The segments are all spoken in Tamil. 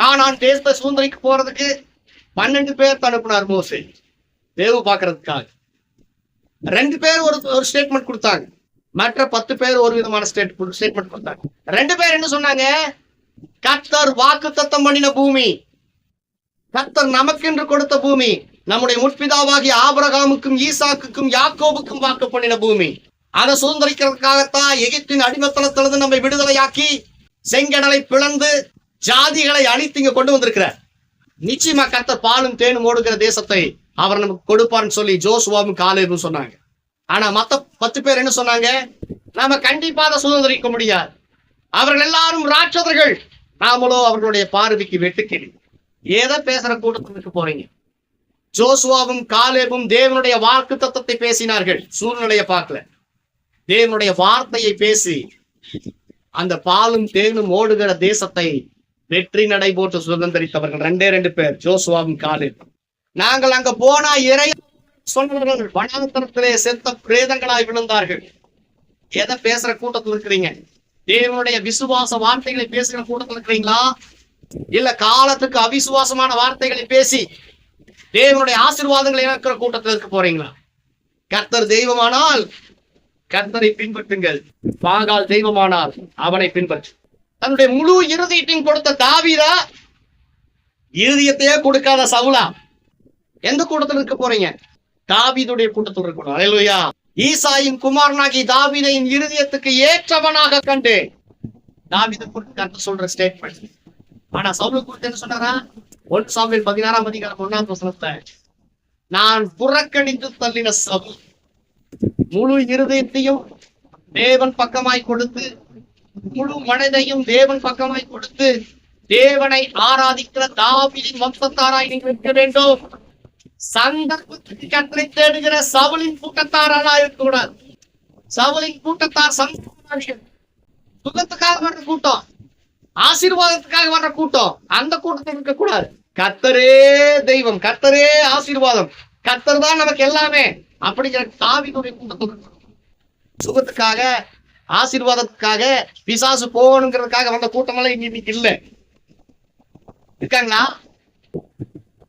கானான் தேசத்தை சுதந்திரிக்கு போறதுக்கு பன்னெண்டு பேர் அனுப்புனார் மோசே. வேவு பார்க்கறதுக்காக ரெண்டு பேர் ஒரு ஒரு ஸ்டேட்மெண்ட் கொடுத்தாங்க. மற்ற பத்து பேர் ஒரு விதமான ஸ்டேட் ஸ்டேட்மெண்ட் கொடுத்தாங்க. ரெண்டு பேர் என்ன சொன்னாங்க? கத்தர் வாக்கு தத்தம் பண்ணின பூமி. கத்தர் நமக்கென்று கொடுத்த பூமி. நம்முடைய முற்பிதாவாகிய ஆபரகாமுக்கும் ஈசாக்குக்கும் யாக்கோபுக்கும் வாக்கு பண்ணின பூமி. அதை சுதந்திரிக்கிறதுக்காகத்தான் எகிப்தின் அடிமத்தனத்திலிருந்து நம்மை விடுதலையாக்கி செங்கடலை பிளந்து ஜாதிகளை அழித்து இங்க கொண்டு வந்திருக்கிறார். நிச்சயமா கர்த்தர் பாலும் தேனும் ஓடுகிற தேசத்தை அவர் நமக்கு கொடுப்பார்னு சொல்லி ஜோசுவாவும் காலேபும் சொன்னாங்க. ஆனா மத்த பத்து பேர் என்ன சொன்னாங்க? நாம கண்டிப்பா அதை சுதந்திரிக்க முடியாது. அவர்கள் எல்லாரும் ராட்சதர்கள். நாமளோ அவர்களுடைய பார்வைக்கு வெட்டுக்கிளி. ஏதோ பேசுற கூட்டத்துக்கு போறீங்க. ஜோசுவாவும் காலேபும் தேவனுடைய வாக்கு தத்துவத்தை பேசினார்கள். சூழ்நிலையை பார்க்கல. தேவனுடைய வார்த்தையை பேசி அந்த பாலும் தேனும் ஓடுகிற தேசத்தை வெற்றி நடை போட்டு சுதந்திரித்தவர்கள் ரெண்டே ரெண்டு பேர் ஜோசுவாவும் காலில். நாங்கள் அங்க போனா இறை சொன்னவர்கள் வனாந்தரத்திலே செத்த பிரேதங்களாய் விழுந்தார்கள். எதை பேசுற கூட்டத்தில் இருக்கிறீங்க? தேவனுடைய விசுவாச வார்த்தைகளை பேசுகிற கூட்டத்தில் இருக்கிறீங்களா? இல்ல காலத்துக்கு அவிசுவாசமான வார்த்தைகளை பேசி தேவனுடைய ஆசீர்வாதங்களை இழக்கிற கூட்டத்தில் இருக்க போறீங்களா? கர்த்தர் தெய்வமானால் கர்த்தரை பின்பற்றுங்கள். பாகால் தெய்வமானால் அவனை பின்பற்று. தன்னுடைய முழு இறுதியத்தையும் கொடுத்த தாவிதா இறுதியத்தையே கொடுக்காத சவுலா. எந்த கூட்டத்தில் இருக்க போறீங்க? தாவிதுடைய கூட்டத்தில் இருக்கணும் அலையிலுயா. ஈசாயின் குமாரனாகி தாவிதையின் இருதயத்துக்கு ஏற்றவனாக கண்டு தாவிதை குறித்து கருத்து சொல்ற ஸ்டேட்மெண்ட் ஆனா சவுல குறித்து என்ன சொன்னாரா? ஒன் சாமியில் பதினாறாம் அதிகாரம் ஒன்னாம் வசனத்தை நான் புறக்கணித்து தள்ளின சவுல் முழு இருதயத்தையும் தேவன் பக்கமாய் கொடுத்து முழு மனதையும் தேவன் பக்கமாய் கொடுத்து தேவனை ஆராதிக்கிற தாவியின் வம்சத்தாராய் நீங்கள் இருக்க வேண்டும். சந்தர்ப்பத்துக்கு தேடுகிற சவுலின் கூட்டத்தாரானா இருக்கக்கூடாது. சவுலின் கூட்டத்தார் சந்தர்ப்பவாதிகள் சுகத்துக்காக வர்ற கூட்டம் ஆசீர்வாதத்துக்காக வர்ற கூட்டம் அந்த கூட்டத்தில் இருக்கக்கூடாது. கத்தரே தெய்வம் கத்தரே ஆசீர்வாதம். கத்தர் தான் நமக்கு எல்லாமே. அப்படிங்கிற தாவினுடைய கூட்டத்தில் சுகத்துக்காக ஆசீர்வாதத்துக்காக பிசாசு போகணுங்கிறதுக்காக வந்த கூட்டமெல்லாம் இங்க இன்னைக்கு இல்லை. இருக்காங்களா?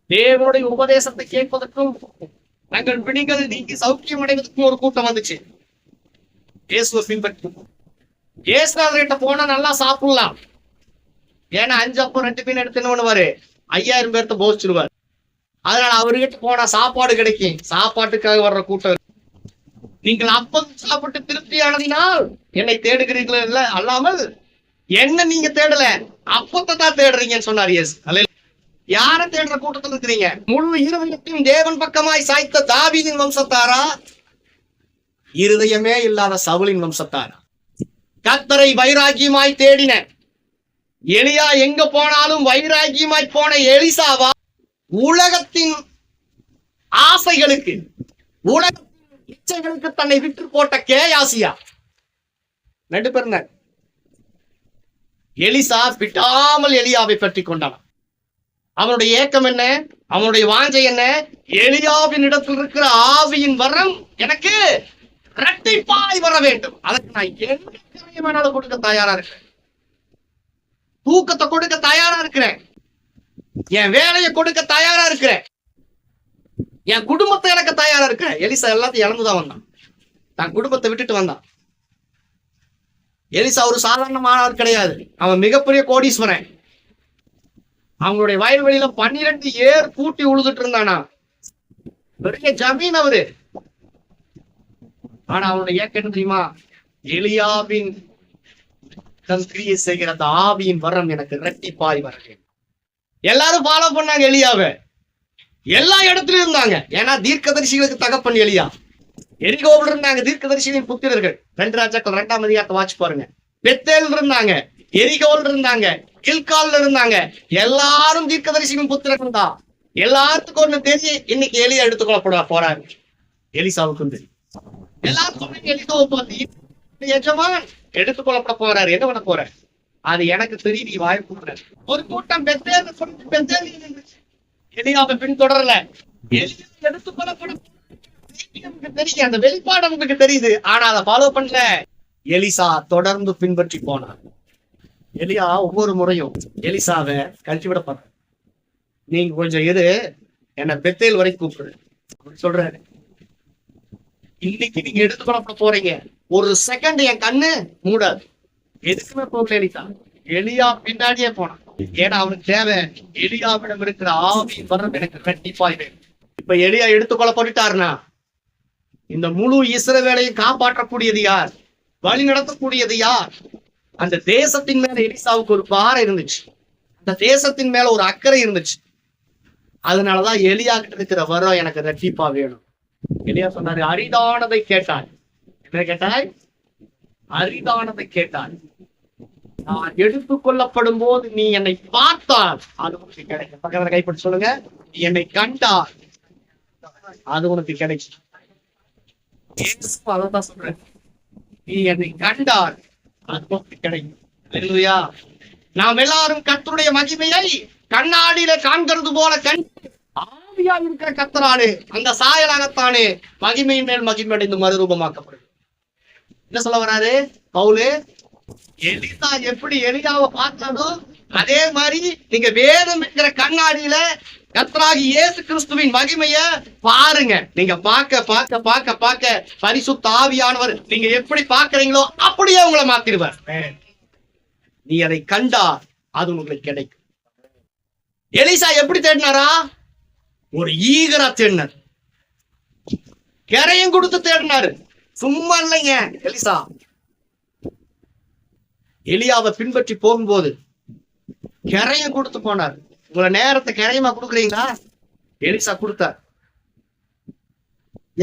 தேவனுடைய உபதேசத்தை கேட்பதற்கும் தங்கள் பிணிகள் நீங்கி சௌக்கியம் அடைவதற்கும் ஒரு கூட்டம் வந்துச்சு. இயேசுவை பின்பற்றி. இயேசுநாதர்கிட்ட போனா நல்லா சாப்பிடலாம். ஏன்னா அஞ்சு அப்பம் ரெண்டு மீன் எடுத்துன்னு பண்ணுவாரு? ஐயாயிரம் பேர்த்த போதிச்சிருவார். அதனால அவர்கிட்ட போனா சாப்பாடு கிடைக்கும். சாப்பாட்டுக்காக வர்ற கூட்டம் நீங்கள் அப்பம் சாப்பிட்டு திருப்தி அடைதினால் என்னை தேடுகிறீர்கள் இல்ல அல்லாமல்? என்ன நீங்க தேடல. அப்பத்தை தான் தேடுறீங்கன்னு சொன்னார் எஸ் யார தேடுற கூட்டத்தில் இருக்கிறீங்க? முழு இருதயத்தையும் தேவன் பக்கமாய் சாய்த்த தாவீதின் வம்சத்தாரா? இருதயமே இல்லாத சவுளின் வம்சத்தாரா? கத்தரை வைராகியமாய் தேடின. எலியா எங்க போனாலும் வைராகியமாய் போன எலிசாவா? உலகத்தின் ஆசைகளுக்கு உலகத்தின் இச்சைகளுக்கு தன்னை விட்டு போட்ட கேயாசியா ரெண்டு பேர் எலிசா விட்டாமல் எலியாவை பற்றி கொண்டான். அவனுடைய ஏக்கம் என்ன? அவனுடைய வாஞ்சை என்ன? எலியாவின் இடத்தில் இருக்கிற ஆவியின் வரம் எனக்கு இரட்டிப்பாய் வர வேண்டும். அதற்கு நான் என்ன வேணாலும் கொடுக்க தயாரா இருக்கிறேன். தூக்கத்தை கொடுக்க தயாரா இருக்கிறேன். என் வேலையை கொடுக்க தயாரா இருக்கிறேன். என் குடும்பத்தை எனக்கு தயாரா இருக்கேன் எலிசா எல்லாத்தையும் இழந்துதான் வந்தான். தன் குடும்பத்தை விட்டுட்டு வந்தான். எலிசா ஒரு சாதாரணமானவர் கிடையாது. அவன் மிகப்பெரிய கோடீஸ்வரன். அவங்களுடைய வயல்வெளியில பன்னிரெண்டு ஏர் கூட்டி உழுதுட்டு இருந்தானா? பெரிய ஜமீன் அவரு. ஆனா அவனுடைய ஏக்கம் தெரியுமா? எலியாவின் கிரியை செய்கிற அந்த ஆவியின் வரம் எனக்கு இரட்டிப்பாய் வர எல்லாரும் ஃபாலோ பண்ணாங்க எலியாவை. எல்லா இடத்துலயும் இருந்தாங்க. ஏன்னா தீர்க்கதரிசிகளுக்கு தகப்பன் எலியா எரிகோவில் இருந்தாங்க தீர்க்கதரிசிகளின் புத்திரர்கள். ரெண்டு ராஜாக்கள் ரெண்டாம் அதிகாரத்தை வாட்ச் பாருங்க. பெத்தேல் இருந்தாங்க எரிகோல் இருந்தாங்க கில்கால்ல இருந்தாங்க. எல்லாரும் தீர்க்கதரிசிகளின் புத்திரர்கள் தான். எல்லாத்துக்கும் ஒண்ணு தெரிஞ்சு இன்னைக்கு எலியா எடுத்துக்கொள்ளப்பட போறாரு. எலிசாவுக்கும் தெரியும். எல்லாருக்கும் எலிசாவை பார்த்து எஜமான் எடுத்துக்கொள்ளப்பட போறாரு. என்ன பண்ண போற? அது எனக்கு தெரியும் நீ வாய் ஒரு கூட்டம் பெத்தேல் பெத்தேல் பெத்தேல் எலியாவை பின்தொடரல. நமக்கு தெரியும். அந்த வெளிப்பாடு நமக்கு தெரியுது. ஆனா அதை ஃபாலோ பண்ணல. எலிசா தொடர்ந்து பின்பற்றி போனார் எலியா ஒவ்வொரு முறையும் எலிசாவை கழிச்சு விட பார்க்க நீங்க கொஞ்சம் இரு. என்னை பெத்தேல் வரைக்கும் கூப்பிடு. அப்படி சொல்றாரு. இன்னைக்கு நீங்க எடுத்துக்கொள்ள போறீங்க. ஒரு செகண்ட் என் கண்ணு மூடாது. எதுக்குமே போகல எலிசா. எலியா பின்னாடியே போனான். ஏன்னா அவனுக்கு தேவை எலியாவிடம் இருக்கிற ஆவி வரம் எனக்கு கண்டிப்பா வேணும் இப்ப எலியா எடுத்துக்கொள்ள போட்டுட்டாருனா இந்த முழு இஸ்ரவேலையும் காப்பாற்றக்கூடியது யார்? வழி நடத்தக்கூடியது யார்? அந்த தேசத்தின் மேல எலிசாவுக்கு ஒரு பாறை இருந்துச்சு. அந்த தேசத்தின் மேல ஒரு அக்கறை இருந்துச்சு. அதனாலதான் எலியா கிட்ட இருக்கிற வரம் எனக்கு ரெட்டிப்பா வேணும். எலியா சொன்னாரு அரிதானதை கேட்டாய். என்ன கேட்டாய்? அரிதானதை கேட்டாய். நான் எடுத்துக் கொள்ளப்படும் போது நீ என்னை பார்த்தால். அது உனக்கு கிடைக்கும். பக்கத்துல கைப்பற்றி சொல்லுங்க. நீ என்னை கண்டால். அது உனக்கு கிடைக்கும். அதான் சொல்றேன் நீ என்னை கண்டால் அது உனக்கு கிடைக்கும். நாம் எல்லாரும் கத்தருடைய மகிமையை கண்ணாடியில காண்கிறது போல கண் ஆவியா இருக்கிற கத்தரானே அந்த சாயலாகத்தானே மகிமையின் மேல் மகிமை அடைந்து மறுரூபமாக்கப்படுது என்ன சொல்ல வராரு? பவுலு எலிசா எப்படி எலியாவை பார்த்ததோ அதே மாதிரி நீங்க வேதம் இருக்கிற கண்ணாடியில கர்த்தராகி இயேசு கிறிஸ்துவின் மகிமைய பாருங்க. நீங்க பார்க்க பார்க்க பார்க்க பார்க்க பரிசுத்த ஆவியானவர் நீங்க எப்படி பார்க்கறீங்களோ அப்படியே உங்களை மாத்திடுவார். நீ அதை கண்டா அது உங்களுக்கு கிடைக்கும். எலிசா எப்படி தேடினாரா? ஒரு ஈகரா தேடினார். கரையும் கொடுத்து தேடினாரு. சும்மா இல்லைங்க எலிசா. எலியாவை பின்பற்றி போகும்போது கரையை கொடுத்து போனார். உங்களை நேரத்தை கரையமா கொடுக்குறீங்களா? எலிசா கொடுத்தார்.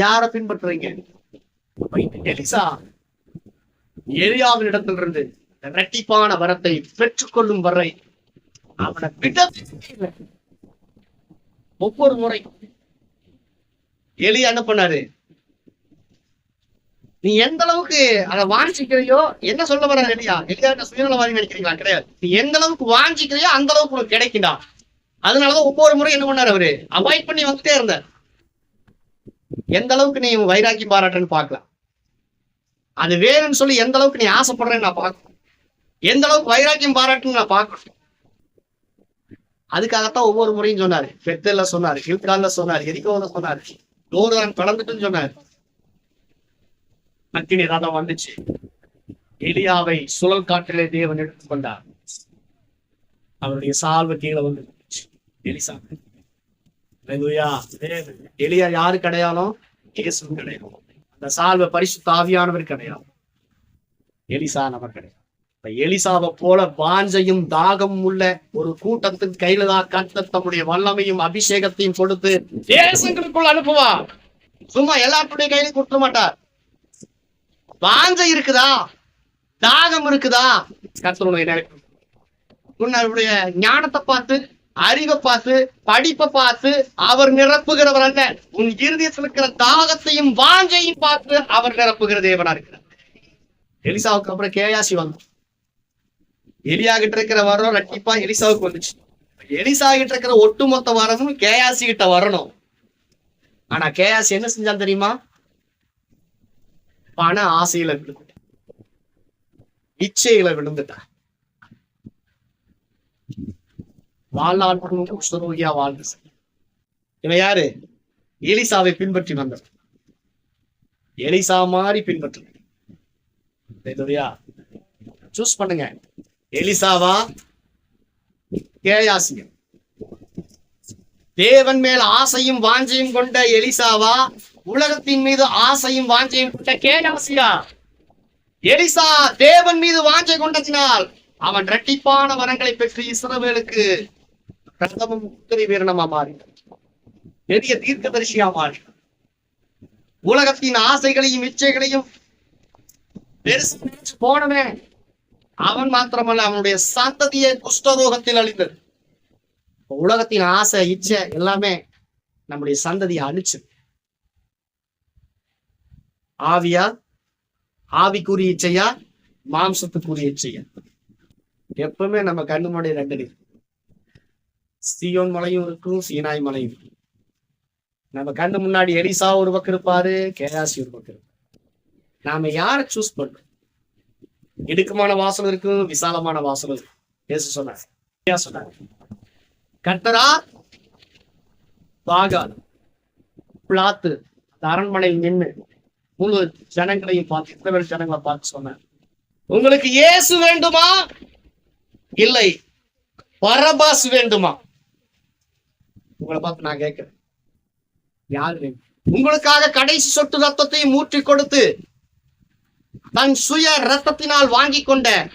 யார பின்பற்றுறீங்க? எலிசா எலியாவின் இடத்திலிருந்து இருந்து இரட்டிப்பான வரத்தை பெற்றுக்கொள்ளும் வரை அவனை விட ஒவ்வொரு முறை எலியா என்ன பண்ணாரு? நீ எந்த அளவுக்கு அதை வாஞ்சிக்கிறியோ என்ன சொல்ல வர இல்லையா? எளிதாட்ட சுயநலவாதி நினைக்கிறீங்களா? கிடையாது. நீ எந்த அளவுக்கு வாஞ்சிக்கிறியோ அந்த அளவுக்கு உனக்கு கிடைக்கும்டா. அதனாலதான் ஒவ்வொரு முறை என்ன பண்ணாரு அவரு? அவாய்ட் பண்ணி வந்துட்டே இருந்தார். எந்த அளவுக்கு நீ வைராக்கியம் பாராட்டுன்னு பார்க்கலாம் அது வேணும்னு சொல்லி எந்த அளவுக்கு நீ ஆசைப்படுறேன்னு நான் பார்க்கணும் எந்த அளவுக்கு வைராக்கியம் பாராட்டுன்னு நான் பார்க்கணும் அதுக்காகத்தான் ஒவ்வொரு முறையும் சொன்னாரு. பெத்தல்ல சொன்னாரு கில்கால்ல சொன்னாரு எரிகோல சொன்னாரு நூறு கலந்துட்டுன்னு சொன்னாரு. அக்கினி ரதம் வந்துச்சு. எலியாவை சுழல் காற்றிலே தேவன் எடுத்துக் கொண்டார். அவருடைய சால்வு கீழே வந்து எலிசா எலியா யாரு கிடையாலும்? இயேசு கிடையாது. அந்த சால்வ பரிசு தாவியானவர் கிடையாது. எலிசா நபர் கிடையாது. இப்ப எலிசாவை போல வாஞ்சையும் தாகம் உள்ள ஒரு கூட்டத்தின் கையில தான் கர்த்தர் தம்முடைய வல்லமையும் அபிஷேகத்தையும் கொடுத்து தேசங்களுக்குள் அனுப்புவா சும்மா எல்லாருடைய கையிலும் கொடுத்துட மாட்டார். வாஞ்சை இருக்குதா? தாகம் இருக்குதா? நினைப்பு உன்னுடைய ஞானத்தை பார்த்து அறிவை பார்த்து படிப்பை பார்த்து அவர் நிரப்புகிறவர் அல்ல. உன் இருதயத்தில் இருக்கிற தாகத்தையும் வாஞ்சையும் பார்த்து அவர் நிரப்புகிற தேவனா இருக்கிறார். எலிசாவுக்கு அப்புறம் கேயாசி வந்தோம் எலியா கிட்ட இருக்கிற வரம் ரெட்டிப்பா எலிசாவுக்கு வந்துச்சு. எலிசா கிட்ட இருக்கிற ஒட்டுமொத்த வரமும் கேயாசி கிட்ட வரணும். ஆனா கேயாசி என்ன செஞ்சான் தெரியுமா? பண ஆசையில விழுந்துட்டேன். இச்சையில விழுந்துட்டேன். வாழ்நாள் சுரோகியா வாழ்ந்து இவன் யாரு? எலிசாவை பின்பற்றி வந்தவர் எலிசா மாதிரி பின்பற்று சூஸ் பண்ணுங்க. எலிசாவா? கேயாசியம் தேவன் மேல் ஆசையும் வாஞ்சையும் கொண்ட எலிசாவா? உலகத்தின் மீது ஆசையும் வாஞ்சையும் கொண்ட கேயாசியா எலிசா தேவன் மீது வாஞ்சை கொண்டதினால் அவன் இரட்டிப்பான வரங்களை பெற்று இஸ்ரவேலுக்கு பிரதமம் உத்தரி வீரணமா மாறினான். பெரிய தீர்க்கதரிசியா மாறினான். உலகத்தின் ஆசைகளையும் இச்சைகளையும் பெருசு போனவே போனவன் அவன் மாத்திரமல்ல அவனுடைய சந்ததியை குஷ்டரோகத்தில் அழிந்தது. உலகத்தின் ஆசை இச்சை எல்லாமே நம்முடைய சந்ததியை அழிச்சு ஆவியா? ஆவிக்குரிய இச்சையா? மாம்சத்துக்குரிய இச்சையா? எப்பவுமே நம்ம கண்ணு முன்னாடி ரெண்டு இருக்கு. சியோன் மலையும் இருக்கும் சீனாய் மலையும் இருக்கும். நம்ம கண்ணு முன்னாடி எலிசா ஒரு பக்கம் இருப்பாரு கேராசி ஒரு பக்கம் இருப்பாரு. நாம யாரை சூஸ் பண்றோம்? இடுக்கமான வாசல் இருக்கும் விசாலமான வாசல் இருக்கும். பேச சொன்னார். சொன்னாங்க சொன்னார். கர்த்தரா பாகால் பிளாத்து அரண்மனையில் நின்று முழு ஜனங்களையும் பார்த்து இஸ்ரவேல் ஜனங்களை பார்த்து சொன்னேன் உங்களுக்கு இயேசு வேண்டுமா? இல்லை. பரபாஸ் வேண்டுமா? உங்களை பார்த்து நான் கேட்கிறேன். யார் வேண்டும் உங்களுக்காக கடைசி சொட்டு ரத்தத்தையும் ஊற்றி கொடுத்து தன் சுய ரத்தத்தினால் வாங்கி கொண்ட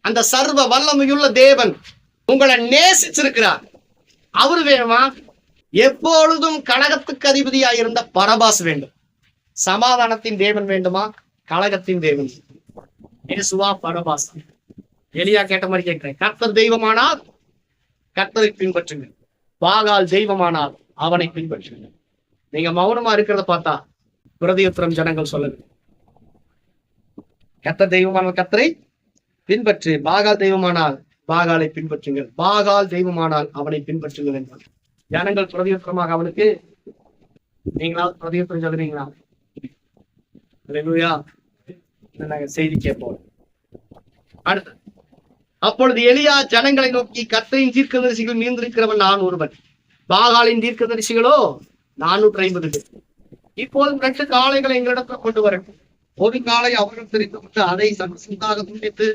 அந்த சர்வ வல்லமையுள்ள தேவன் உங்களை நேசிச்சிருக்கிறார். அவர் வேணுமா? எப்பொழுதும் கழகத்துக்கு அதிபதியாக இருந்த பரபாஸ் வேண்டும். சமாதானத்தின் தேவன் வேண்டுமா? கழகத்தின் தேவன். இயேசுவா பரபாஸ் எளியா கேட்ட மாதிரி கேட்கிறேன். கர்த்தர் தெய்வமானால் கர்த்தரை பின்பற்றுங்க பாகால் தெய்வமானால் அவனை பின்பற்றுங்க நீங்க மௌனமா இருக்கிறத பார்த்தா பிரதியுத்திரம் ஜனங்கள் சொல்லுங்க கத்த தெய்வமான கத்தரை பின்பற்று. பாகால் தெய்வமானால் பாகாலை பின்பற்றுங்கள். பாகால் தெய்வமானால் அவனை பின்பற்றுங்கள் என்றார். ஜனங்கள் பிரதியுத்திரமாக அவனுக்கு நீங்களாவது பிரதியுத்திரம் சொல்லுறீங்களா? நாங்க செய்தி கேட்போம். அடுத்து அப்பொழுது எளியா ஜனங்களை நோக்கி கத்தையின் தீர்க்கதரிசிகள் மீந்திருக்கிறவன் நான் ஒருவன். பாகாலின் தீர்க்கதரிசிகளோ நானூற்றி ஐம்பது பேர். இப்போதும் ரெண்டு காளைகளை எங்களிடத்தில் கொண்டு வரட்டும் ஒரு காலை அவர்கள் தெரிந்துவிட்டு அதை சந்தாக துண்டித்து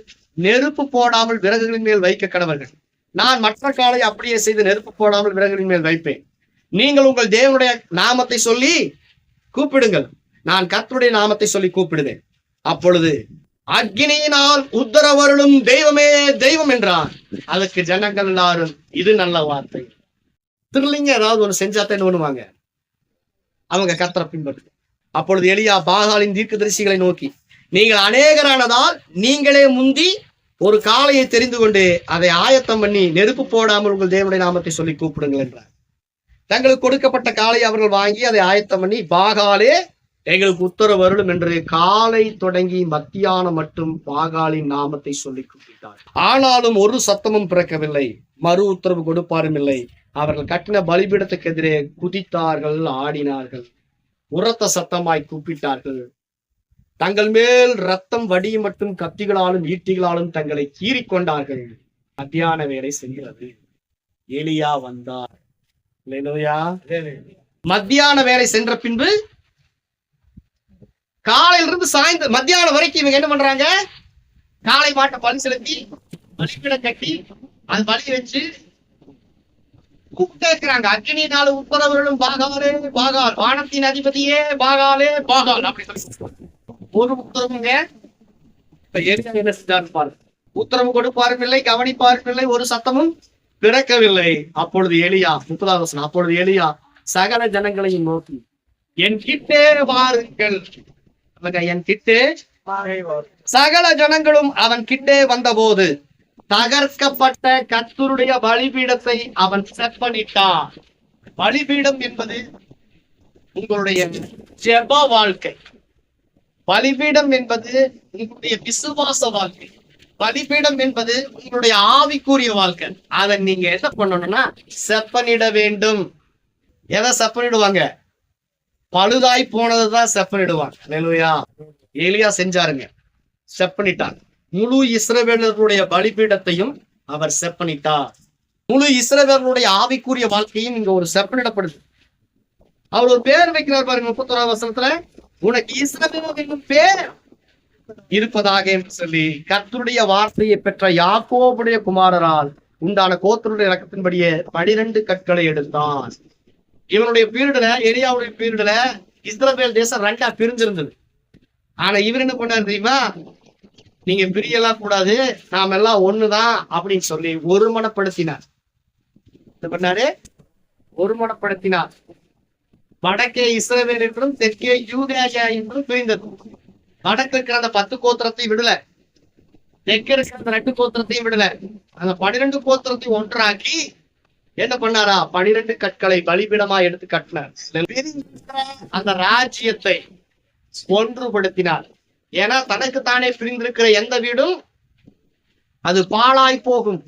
நெருப்பு போடாமல் விறகுகளின் மேல் வைக்க கடவர்கள். நான் மற்ற காலை அப்படியே செய்து நெருப்பு போடாமல் விறகுகளின் மேல் வைப்பேன். நீங்கள் உங்கள் தேவனுடைய நாமத்தை சொல்லி கூப்பிடுங்கள். நான் கர்த்தருடைய நாமத்தை சொல்லி கூப்பிடுவேன். அப்பொழுது அக்னியினால் உத்தரவருளும் தெய்வமே தெய்வம் என்றான் அதுக்கு ஜனங்கள் எல்லாரும் இது நல்ல வார்த்தை. திருலிங்க ஏதாவது ஒண்ணு செஞ்சாத்தேன்னு பண்ணுவாங்க? அவங்க கர்த்தரை பின்பற்று அப்பொழுது எளியா பாகாலின் தீர்க்க தரிசிகளை நோக்கி நீங்கள் அநேகரானதால் நீங்களே முந்தி ஒரு காளையை தெரிந்து கொண்டு அதை ஆயத்தம் பண்ணி நெருப்பு போடாமல் உங்கள் தேவனுடைய நாமத்தை சொல்லி கூப்பிடுங்கள் என்றார். தங்களுக்கு கொடுக்கப்பட்ட காளையை அவர்கள் வாங்கி அதை ஆயத்தம் பண்ணி பாகாலே எங்களுக்கு உத்தரவு வருடும் என்று காலை தொடங்கி மத்தியானம் மட்டும் பாகாலின் நாமத்தை சொல்லி கூப்பிட்டார். ஆனாலும் ஒரு சத்தமும் பிறக்கவில்லை. மறு உத்தரவு கொடுப்பாரும் இல்லை. அவர்கள் கட்டின பலிபீடத்துக்கு எதிரே குதித்தார்கள் ஆடினார்கள். உரத்த சத்தமாய் கூப்பிட்டார்கள். தங்கள் மேல் ரத்தம் வடி மட்டும் கத்திகளாலும் ஈட்டிகளாலும் தங்களை கீறிக்கொண்டார்கள் மத்தியான வேலை செல்கிறது எலியா வந்தார். மத்தியான வேலை சென்ற பின்பு காலையில இருந்து சாய்ந்த மத்தியானம் வரைக்கும் இவங்க என்ன பண்றாங்க? காளை மாட்டை பலி செலுத்தி பலிப்பிட கட்டி அது பலி வச்சு கூப்பிட்டே அக்னி அக்னினால உட்புறவர்களும் பாகாலே பாகால் வானத்தின் அதிபதியே பாகாலே பாகால் அப்படி சொல்லி ஒரு உத்தரவுங்க. இப்ப என்ன செஞ்சாரு பாரு. உத்தரவு கொடுப்பாரும் இல்லை கவனிப்பாரும் இல்லை ஒரு சத்தமும் பிறக்கவில்லை. அப்பொழுது எலியா முப்பதாவது அப்பொழுது எலியா சகல ஜனங்களையும் நோக்கி என் கிட்டே வாருங்கள். அவங்க என் கிட்டே. சகல ஜனங்களும் அவன் கிட்டே வந்தபோது தகர்க்கப்பட்ட கத்தருடைய பலிபீடத்தை அவன் செப்பனிட்டான். பலிபீடம் என்பது உங்களுடைய ஜெப வாழ்க்கை. பலிபீடம் என்பது உங்களுடைய விசுவாச வாழ்க்கை. பலிபீடம் என்பது உங்களுடைய ஆவிக்குரிய வாழ்க்கை. அதை நீங்க என்ன பண்ணணும்னா செப்பனிட வேண்டும். எதை செப்பனிடுவாங்க? பழுதாய் போனதுதான் செப்பனிடுவாங்க நெலுவையா ஏலியா செஞ்சாருங்க. செப்பனிட்டான் முழு இஸ்ரவேலர்களுடைய பலிபீடத்தையும் அவர் செப்பனிட்டார். முழு இஸ்ரவேலருடைய ஆவிக்குரிய வாழ்க்கையும் இங்க ஒரு செப்பனிடப்படுது. அவர் ஒரு பேர் வைக்கிறார் பாருங்க முப்பத்தோராவது வசனத்துல. உனக்கு இஸ்ரவேல் என்னும் பேர் இருப்பதாக என்று சொல்லி கர்த்தருடைய வார்த்தையை பெற்ற யாக்கோபுடைய குமாரரால் உண்டான கோத்தருடைய இறக்கத்தின்படியே பனிரெண்டு கற்களை எடுத்தான். இவனுடைய பீரியட்ல எரியாவுடைய பீரியட்ல இஸ்ரவேல் தேசம் ரெண்டா பிரிஞ்சிருந்தது. ஆனா இவர் என்ன பண்ணாரு தெரியுமா? நீங்க பிரியலாம் கூடாது நாம எல்லாம் ஒண்ணுதான் அப்படின்னு சொல்லி ஒருமனப்படுத்தினார். என்ன பண்ணாரு? ஒருமனப்படுத்தினார். வடக்கே இஸ்ரவேல் என்றும் தெற்கே யூதேஜா என்றும் பிரிந்தது. வடக்கு இருக்கிற அந்த பத்து கோத்திரத்தையும் விடல. தெற்கு இருக்கிற அந்த ரெண்டு கோத்திரத்தையும் விடல. அந்த பன்னிரெண்டு கோத்திரத்தையும் ஒன்றாக்கி என்ன பண்ணாரா? பனிரெண்டு கற்களை பலிபீடமா எடுத்து கட்டினார். அந்த ராஜ்யத்தை ஒன்றுபடுத்தினார். ஏன்னா தனக்கு தானே பிரிந்திருக்கிற எந்த வீடும் அது பாழாய் போகும்.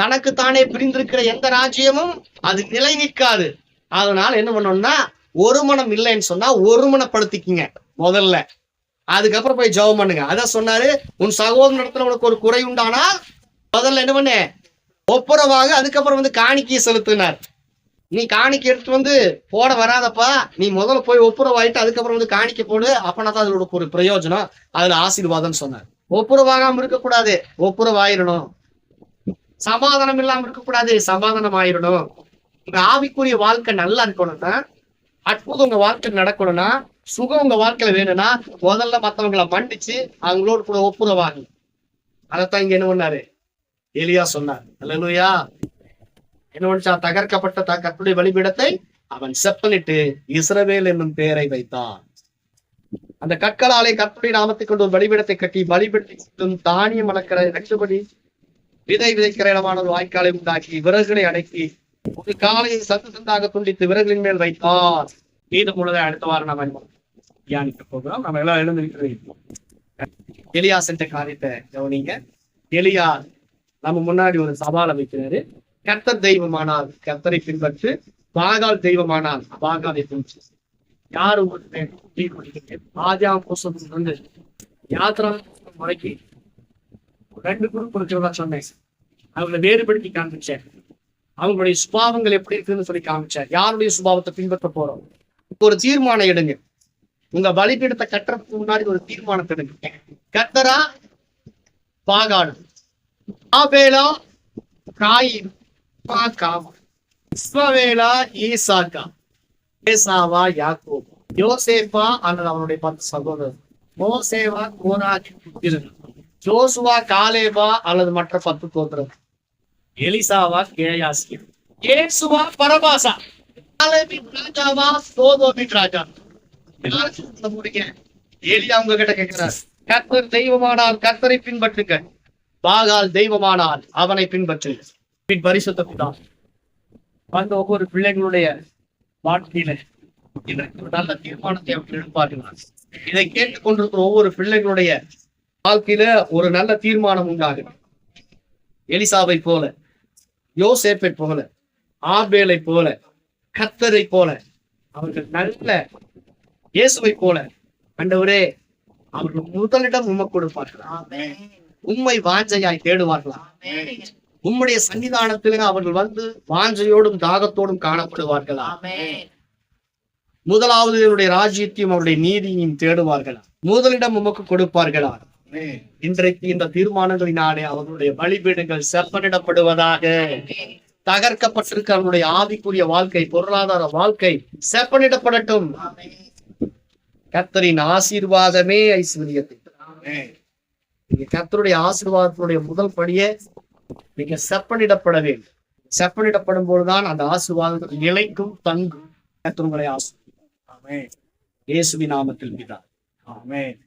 தனக்கு தானே பிரிந்திருக்கிற எந்த ராஜ்யமும் அது நிலை நிற்காது. அதனால என்ன பண்ணோம்னா ஒரு மனம் இல்லைன்னு சொன்னா ஒருமனப்படுத்திக்கிங்க முதல்ல. அதுக்கப்புறம் போய் ஜெபம் பண்ணுங்க. அதான் சொன்னாரு உன் சகோதரன் இடத்துல உனக்கு ஒரு குறை உண்டானா முதல்ல என்ன பண்ணு? ஒப்புரவாக அதுக்கப்புறம் வந்து காணிக்கையை செலுத்தினார். நீ காணிக்கை எடுத்து வந்து போட வராதப்பா நீ முதல்ல போய் ஒப்புரவாயிட்டு அதுக்கப்புறம் வந்து காணிக்கை போடு அப்பனா தான் அதோட ஒரு பிரயோஜனம் அதுல ஆசீர்வாதம் சொன்னார். ஒப்புரவாகாம இருக்கக்கூடாது ஒப்புரவாயிடணும் சமாதானம் இல்லாம இருக்கக்கூடாது சமாதானம் ஆயிடணும் உங்க ஆவிக்குரிய வாழ்க்கை நல்லா இருக்கணும்னா அற்புதம் உங்க வாழ்க்கை நடக்கணும்னா சுகம் உங்க வாழ்க்கையில வேணும்னா முதல்ல மத்தவங்களை மன்னிச்சு அவங்களோட கூட ஒப்புரவாங்க அதைத்தான் இங்க என்ன பண்ணாரு? எலியா சொன்னார். அல்லேலூயா என்ன தகர்க்கப்பட்ட த வழிபீடத்தை அவன் செப்பனிட்டு இஸ்ரவேல் என்னும் பெயரை வைத்தான். அந்த கற்களாலே கற்புடைய நாமத்தை கொண்டு ஒரு வழிபீடத்தை கட்டி வழிபீடத்தை தானியம் வளர்க்கிற லட்சபடி விதை விதைக்கிற இடமான ஒரு வாய்க்காலை உண்டாக்கி விறகுகளை அடக்கி ஒரு காலையை சந்து சந்தாக துண்டித்து விறகுகளின் மேல் வைத்தார் மீதம் உள்ளதை அடுத்த வாரம் நாம தியானிக்க போகிறோம். நம்ம எல்லாம் எழுந்திருக்கிறோம். எலியா செஞ்ச காரியத்தை கவனிங்க. எலியா நம்ம முன்னாடி ஒரு சவால் வைக்கிறாரு. கர்த்தர் தெய்வமானால் கர்த்தரை பின்பற்று பாகால் தெய்வமானால் பாகாலை பின்பற்று. யாரு உங்களுக்கு ஆதியாம் புஸ்தகம் வந்து யாத்திரா முறைக்கு ரெண்டு குரூப் இருக்கிறதா சொன்னேன். அவங்களை வேறுபடுத்தி காமிச்சேன் அவங்களுடைய சுபாவங்கள் எப்படி இருக்குன்னு சொல்லி காமிச்சார். யாருடைய சுபாவத்தை பின்பற்ற போறோம்? இப்போ ஒரு தீர்மானம் எடுங்க. உங்க பலிபீடத்தை கட்டுறதுக்கு முன்னாடி ஒரு தீர்மானத்தை எடுங்க. கத்தரா பாகாடு ஆபேலா காயின் பாகாம் இஸ்மவேலா ஈசாக்கா. ஏசாவா யாக்கோப். யோசேப்பா அல்லது அவனுடைய பத்து சகோதரர். மோசேவா கோராஜி ஜோசுவா காலேபா அல்லது மற்ற பத்து கோத்திரம் எலிசாவா கேயாசி ஏசுவா பரபாசா. ராஜாவா சோதோபின் ராஜா. எல்லாரும் சொல்ல முடியுங்க. ஏலியா உங்க கிட்ட கேட்கிறார். கர்த்தர் தெய்வமானால் கர்த்தரை பின்பற்றுங்கள். பாகால் தெய்வமானால் அவனை பின்பற்று. பின் பரிசுத்த பிதா. அந்த ஒவ்வொரு பிள்ளைகளுடைய வாழ்க்கையில இன்றைக்கு ஒரு நல்ல தீர்மானத்தை அவர்கள் எடுப்பார்கள். இதை கேட்டுக்கொண்டிருக்கிற ஒவ்வொரு பிள்ளைகளுடைய வாழ்க்கையில ஒரு நல்ல தீர்மானம் உண்டாகும். எலிசாவை போல யோசேப்பை போல ஆபேலை போல கத்தரை போல அவர்கள் நல்ல இயேசுவை போல கண்டவரே அவர்கள் முதலிடம் உமக்கு கொடுப்பார்களா. உண்மை வாஞ்சையாய் தேடுவார்களா? உம்முடைய சன்னிதானத்திலே அவர்கள் வந்து வாஞ்சையோடும் தாகத்தோடும் காணப்படுவார்களா? முதலாவது என்னுடைய ராஜ்யத்தையும் அவருடைய நீதியையும் தேடுவார்களா? முதலிடம் உமக்கு கொடுப்பார்களா? இன்றைக்கு இந்த தீர்மானங்களினாலே அவர்களுடைய பலிபீடங்கள் செப்பனிடப்படுவதாக. தகர்க்கப்பட்டிருக்க அவனுடைய ஆவிக்குரிய வாழ்க்கை பொருளாதார வாழ்க்கை செப்பனிடப்படட்டும். கர்த்தரின் ஆசீர்வாதமே ஐஸ்வர்யத்தை நீங்க கத்தருடைய ஆசீர்வாதத்தினுடைய முதல் படியே நீங்க செப்பனிடப்பட வேண்டும். செப்பனிடப்படும் போதுதான் அந்த ஆசீர்வாதம் நிலைக்கும் தங்கும். கத்தருங்களை உங்களை ஆமே இயேசுவி நாமத்தில் பிதா. ஆமென்.